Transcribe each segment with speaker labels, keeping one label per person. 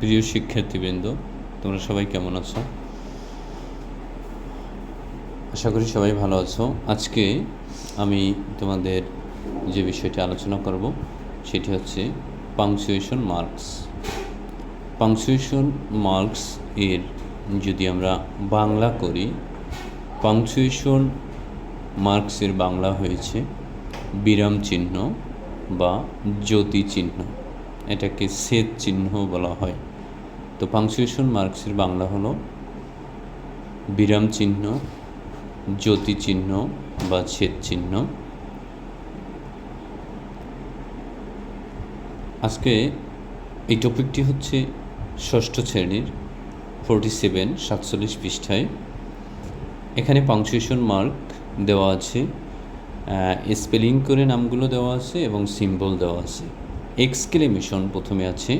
Speaker 1: প্রিয় শিক্ষার্থীবৃন্দ, তোমরা সবাই কেমন আছো? আশা করি সবাই ভালো আছো। আজকে আমি তোমাদের যে বিষয়টি আলোচনা করব, সেটি হচ্ছে পাংচুয়েশন মার্কস পাংচুয়েশন মার্কস এর যদি আমরা বাংলা করি পাংচুয়েশন মার্কসের বাংলা হয়েছে বিরাম চিহ্ন বা জ্যোতি চিহ্ন। এটাকে সেদ চিহ্ন বলা হয়। তো পাংচুয়েশন মার্কসের বাংলা হলো বিরাম চিহ্ন জ্যোতি চিহ্ন বা ছেদ চিহ্ন আজকে এই টপিকটি হচ্ছে ষষ্ঠ শ্রেণির ফোরটি সেভেন সাতচল্লিশ পৃষ্ঠায়। এখানে পাংচুয়েশন মার্ক দেওয়া আছে স্পেলিং করে নামগুলো দেওয়া আছে এবং সিম্বল দেওয়া আছে। এক্সক্লেমেশন প্রথমে আছে।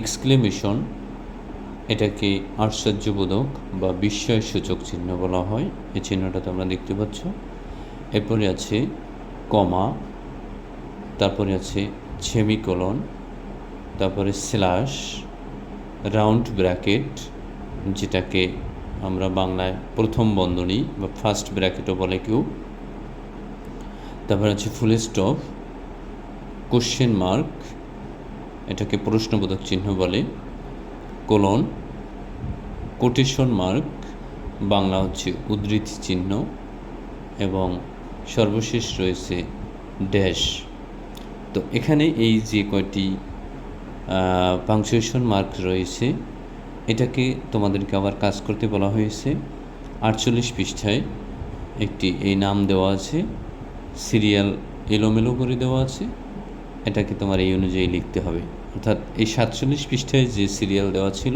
Speaker 1: এক্সক্লেমেশন, এটাকে আশ্চর্যবোধক বা বিস্ময়সূচক চিহ্ন বলা হয়। এই চিহ্নটা তোমরা দেখতে পাচ্ছ। এরপরে আছে কমা, তারপরে আছে ছেমিকলন তারপরে স্ল্যাশ, রাউন্ড ব্র্যাকেট, যেটাকে আমরা বাংলায় প্রথম বন্ধনী বা ফার্স্ট ব্র্যাকেটও বলে কেউ। তারপর আছে ফুল স্টপ, কোশ্চেন মার্ক এটাকে প্রশ্নবোধক চিহ্ন বলে। কোলন, কোটেশন মার্ক, বাংলা হচ্ছে উদ্ধৃতি চিহ্ন এবং সর্বশেষ রয়েছে ড্যাশ। তো এখানে এই যে কয়টি পাংচুয়েশন মার্ক রয়েছে, এটাকে তোমাদেরকে আবার কাজ করতে বলা হয়েছে। আটচল্লিশ পৃষ্ঠায় একটি এই নাম দেওয়া আছে সিরিয়াল এলোমেলো করে দেওয়া আছে। এটাকে তোমার এই অনুযায়ী লিখতে হবে। অর্থাৎ এই সাতচল্লিশ পৃষ্ঠায় যে সিরিয়াল দেওয়া ছিল,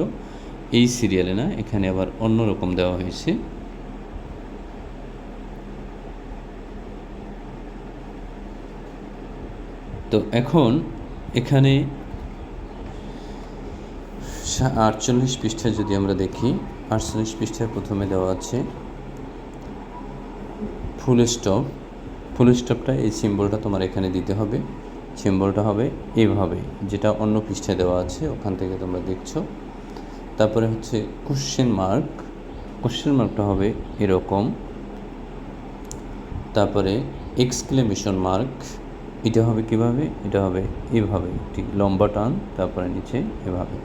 Speaker 1: এই সিরিয়ালে না, এখানে আবার অন্য রকম দেওয়া হয়েছে। তো এখন এখানে আটচল্লিশ পৃষ্ঠায় যদি আমরা দেখি, আটচল্লিশ পৃষ্ঠায় প্রথমে দেওয়া আছে, ফুল স্টপ। ফুল স্টপটা এই সিম্বলটা তোমার এখানে দিতে হবে। সিম্বলটা হবে এইভাবে যেটা অন্য পৃষ্ঠায় দেওয়া আছে, ওখান থেকে তোমরা দেখছ। তারপরে হচ্ছে কোশ্চেন মার্ক কোশ্চেন মার্কটা হবে এরকম। তারপরে এক্সক্লেমেশন মার্ক এটা হবে কীভাবে? এটা হবে এভাবে, ঠিক লম্বা টান, তারপরে নিচে এভাবে।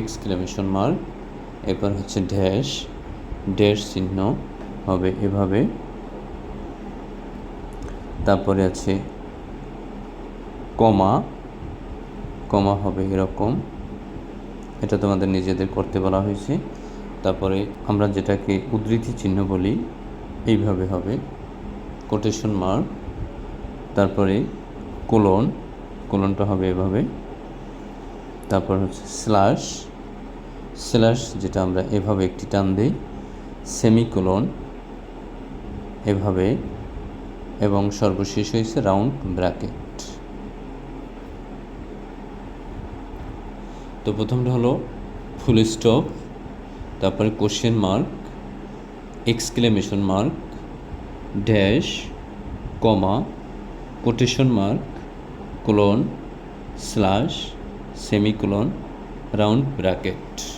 Speaker 1: এক্সক্লেমেশন মার্ক এরপর হচ্ছে ড্যাশ ড্যাশ চিহ্ন হবে এভাবে। তারপরে আছে কমা কমা হবে এরকম। এটা তোমাদের নিজেদের করতে বলা হয়েছে। তারপরে আমরা যেটাকে উদ্ধৃতি চিহ্ন বলি, এইভাবে হবে। কোটেশন মার্ক তারপরে কোলন কোলনটা হবে এভাবে। তারপর হচ্ছে স্ল্যাশ স্ল্যাশ যেটা আমরা এভাবে একটি টান দিই সেমিকোলন এভাবে, এবং সর্বশেষ হয়েছে রাউন্ড ব্র্যাকেট তো প্রথমটা হলো ফুল স্টপ তারপরে question mark exclamation mark dash comma quotation mark colon slash semicolon round bracket